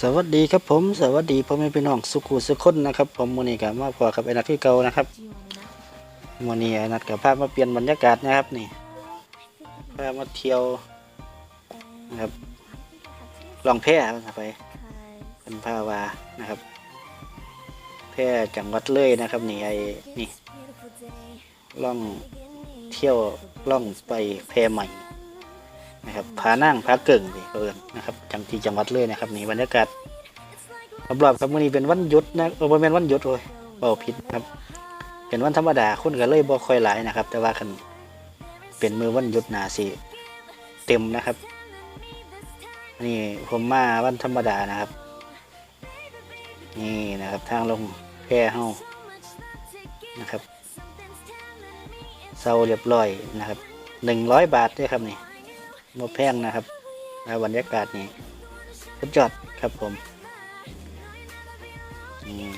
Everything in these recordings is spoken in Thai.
สวัสดีครับผมสวัสดีพ่อแม่พี่น้องสุขุสุขคนนะครับผมวันนี้กับมาพอกับไอ้นัทที่เก่านะครับวันนี้ไอ้นัทกับพาพมาเปลี่ยนบรรยากาศนะครับนี่พามาเที่ยวนะครับลองแพร่ไปเป็นพาวานะครับ แพร่จังหวัดเลยนะครับนี่ไอ้นี่ล่องเที่ยวล่องไปแพร่ใหม่ นะครับผานั่งผาเกิ่งดิเอิญนะครับจังที่จังหวัดเลยนะครับนี่บรรยากาศรอบๆครับวันนี้เป็นวันหยุดนะเออบ่แมนวันหยุดโอ้ยเบาผิดครับ เป็นวันธรรมดาคนก็เลยบ่ค่อยหลายนะครับ แต่ว่าคันเป็นมือวันหยุดนาสิเต็มนะครับนี่ผมมาวันธรรมดานะครับ นี่นะครับทางลงแพร่เฮานะครับเซาเรียบร้อยนะครับหนึ่งร้อยบาทด้วยครับนี่ มแพงนะครับแล้วบรรยากาศนี่สุดยอดครับผมนี่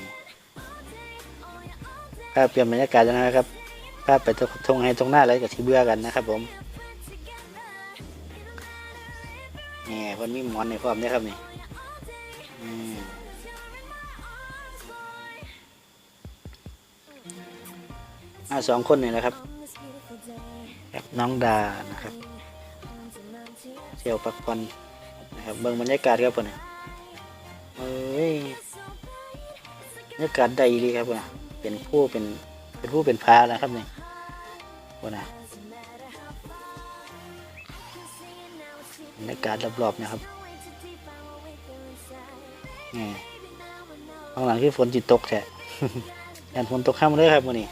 ถ้าเปลี่ยนบรรยากาศแล้วนะครับถ้าไปทงให้ตรงหน้าเลยกับที่เบื่อกันนะครับผมนี่คนมีหมอนในความนี้ครับนี่อ่าสองคนนี่แหละครับ น้องดานะครับ ที่ยวพักผ่อนนะครับเบิ่งบรรยากาศครับผมเอ้ยบรรยากาศใดดีครับผมเป็นผู้เป็นเป็นผู้เป็นพานะครับนี่ผมนะบรรยากาศรอบๆนะครับนี่ข้างหลังคือฝนจิตตกแท้ยันฝนตกข้ามเลยครับวันนี้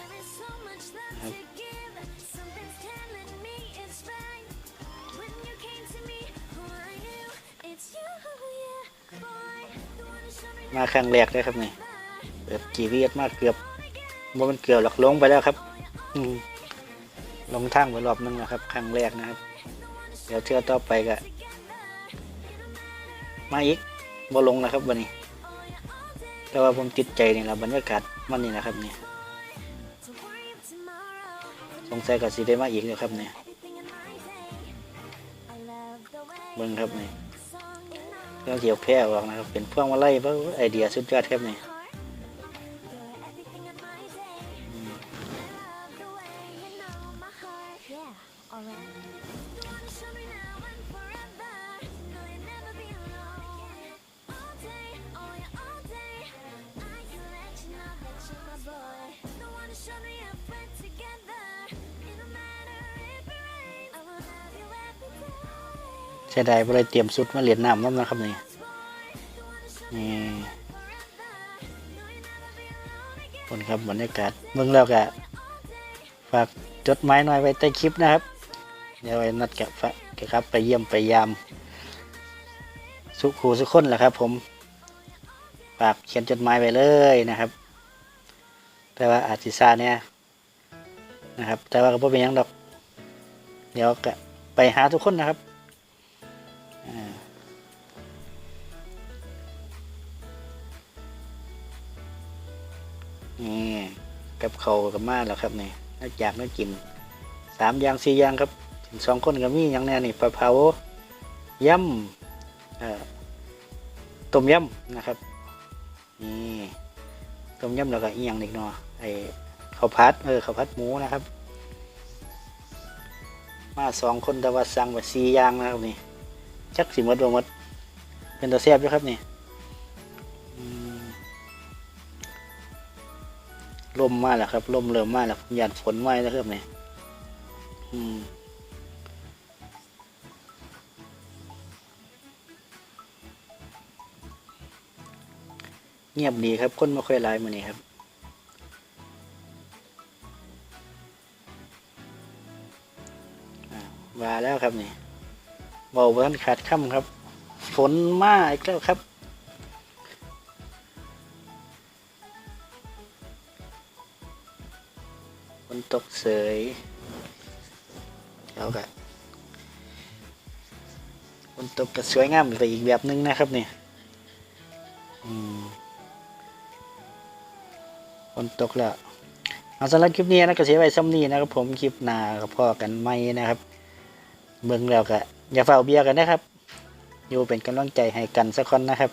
มาครั้งแรกเลยครับนี่เกือบกี่วิมากเกือบบ่มันเกือบหลักลงไปแล้วครับ อืลงทางไปรอบนึงแล้วครับ ครั้งแรกนะครับ เดี๋ยวเที่ยวต่อไปก็มาอีกบ่ลงนะครับวันนี้ แต่ว่าผมติดใจนี่แหละบรรยากาศมันนี่นะครับนี่สงสัยก็สิได้มาอีกแล้วครับเนี่ยเบิ่งครับนี่ เครื่องเหี่ยวแพ้ออกนะครับ เป็นพวงมาลัยเพราะไอเดียสุดยอดครับนี่ ใช่ได้บ่ได้เตรียมสุดมาเหรียญน้ำน้ำนะครับนี่นี่คนครับบรรยากาศเมืองแล้วก็ฝากจดหมายหน่อยไว้ใต้คลิปนะครับ เดี๋ยวไว้นัดกับฝะครับ ไปเยี่ยมไปยาม สุขูสุขคนแหละครับ ผมฝากเขียนจดหมายไว้เลยนะครับ แต่ว่าอาจิซาเนี่ยนะครับ แต่ว่าก็เป็นยังดอก เดี๋ยวก็ไปหาทุกคนนะครับ นี่กับเขากับมาแล้วครับนี่นักอยากนักกินสามอย่างสี่อย่างครับถึงสองคนก็มีอย่างแน่นี่ปลาเผายำเอ่อต้มยำนะครับนี่ต้มยำแล้วก็อีกอย่างหนึ่งเนาะไอ้ข้าวผัดเออข้าวผัดหมูนะครับ มาสองคนแต่ว่าสั่งไปสี่อย่างนะครับนี่จักสิมดบ่มดเป็นตัวแซ่บอยู่ครับนี่ ลมมากแล้วครับลมเริ่มมากแล้วหยาดฝนมาแล้วครับนี่อืมเงียบดีครับคนไม่ค่อยหลายมือนี้ครับอ่าว่าแล้วครับนี่บาเบิ้นขาดค่ำครับ ฝนมาอีกแล้วครับ ฝนตกเสยแล้วก็ฝนตกก็สวยงามไปอีกแบบนึงนะครับเนี่ยอืมฝนตกแล้วเอาสำหรับคลิปนี้นะก็เสียไว้ซ้ำนี้นะครับผมคลิปหน้ากับพ่อกันไม่นะครับเบิ่งแล้วก็อย่าเฝ้าเบียร์กันนะครับ อยู่เป็นกำลังใจให้กันสักคนนะครับ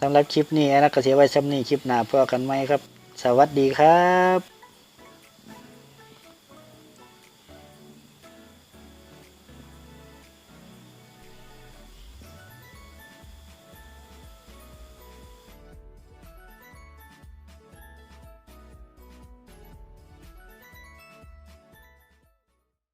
สำหรับคลิปนี้ไอ้นักก็เสียไว้ซ้ำนี้คลิปหน้าพอกันไหมครับ สวัสดีครับ